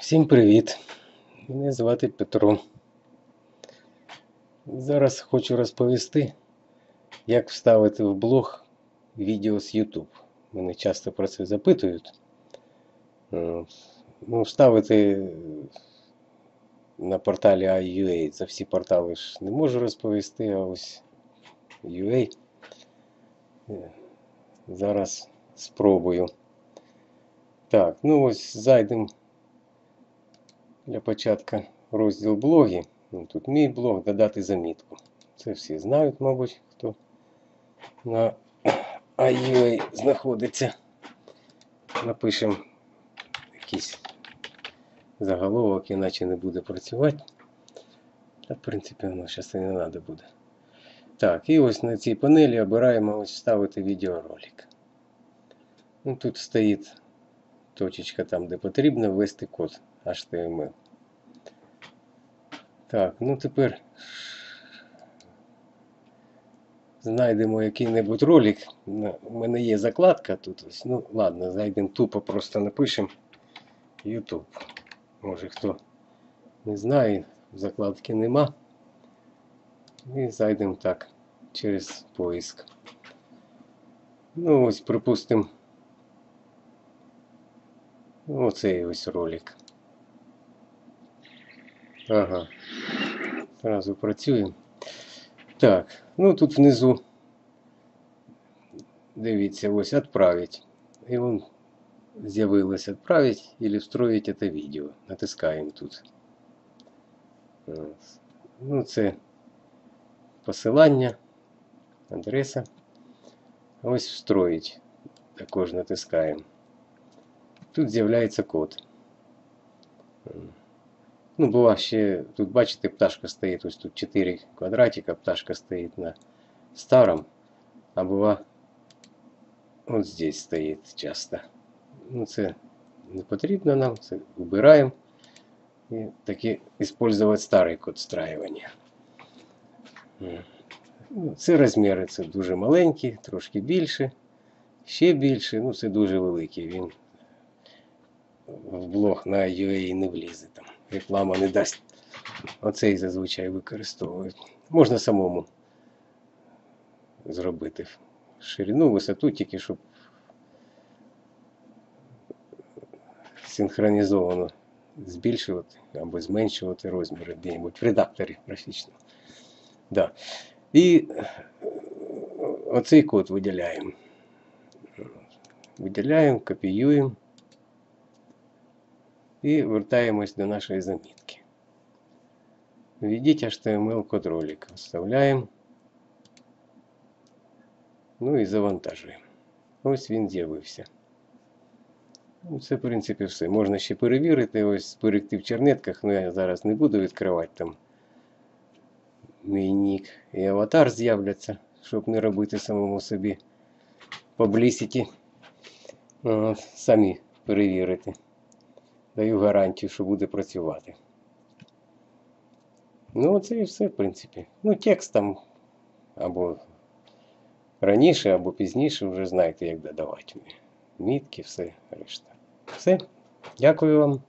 Всім привіт! Мене звати Петро. Зараз хочу розповісти, як вставити в блог відео з YouTube. Мене часто про це запитують. Ну, вставити на порталі iUA. За всі портали ж не можу розповісти, а ось UA. Е, Зараз спробую. Так, ну ось зайдемо для початку розділ блоги. Ну, Тут мій блог, додати замітку. Це всі знають, мабуть, хто на iUA знаходиться. Напишемо якийсь заголовок, іначе не буде працювати. Та, в принципі, воно зараз і не треба буде. Так, і ось на цій панелі обираємо ось вставити відеоролик. Ну, тут стоїть точечка там, де потрібно ввести код HTML. Так, ну тепер знайдемо який-небудь ролик. У мене є закладка тут. Ось. Ну, ладно, зайдемо тупо, просто напишемо YouTube. Може хто не знає, закладки нема. І зайдемо так через поиск. Ну, ось, припустимо, оцей ось ролик. Ага. Зразу працюємо. Так, ну тут внизу. Дивіться, ось «Отправить». І вон з'явилось «Отправить» или «Встроить это видео». Натискаємо тут. Ну, це посилання, адреса. Ось встроїть. Також натискаємо. Тут з'являється код. Ну, була ще, тут бачите, пташка стоїть, ось тут 4 квадратика, пташка стоїть на старом, а була от здесь стоїть часто. Ну, це не потрібно нам, це вибираємо. І таки використовувати старий код встраивання. М. Ну, Це розміри, це дуже маленькі, трошки більше, ще більше, ну це дуже великий. Він в блог на UA не влізе там. Реклама не дасть. Оцей зазвичай використовують. Можна самому зробити ширину, висоту, тільки щоб синхронізовано збільшувати або зменшувати розміри де-небудь в редакторі графічному. Да. І оцей код виділяємо. Виділяємо, копіюємо і вертаємось до нашої замітки. Введіть HTML код ролика. Вставляємо. Ну і завантажуємо. Ось він з'явився. Ну, Це, в принципі, все. Можна ще перевірити, ось зберегти в чернетках, але я зараз не буду відкривати там мій нік і аватар з'являться, щоб не робити самому собі publicity. От, Самі перевірити. Даю гарантію, що буде працювати. Ну, це і все, в принципі. Ну, текст там або раніше, або пізніше вже знаєте, як додавати. Мітки, все решта. Все. Дякую вам.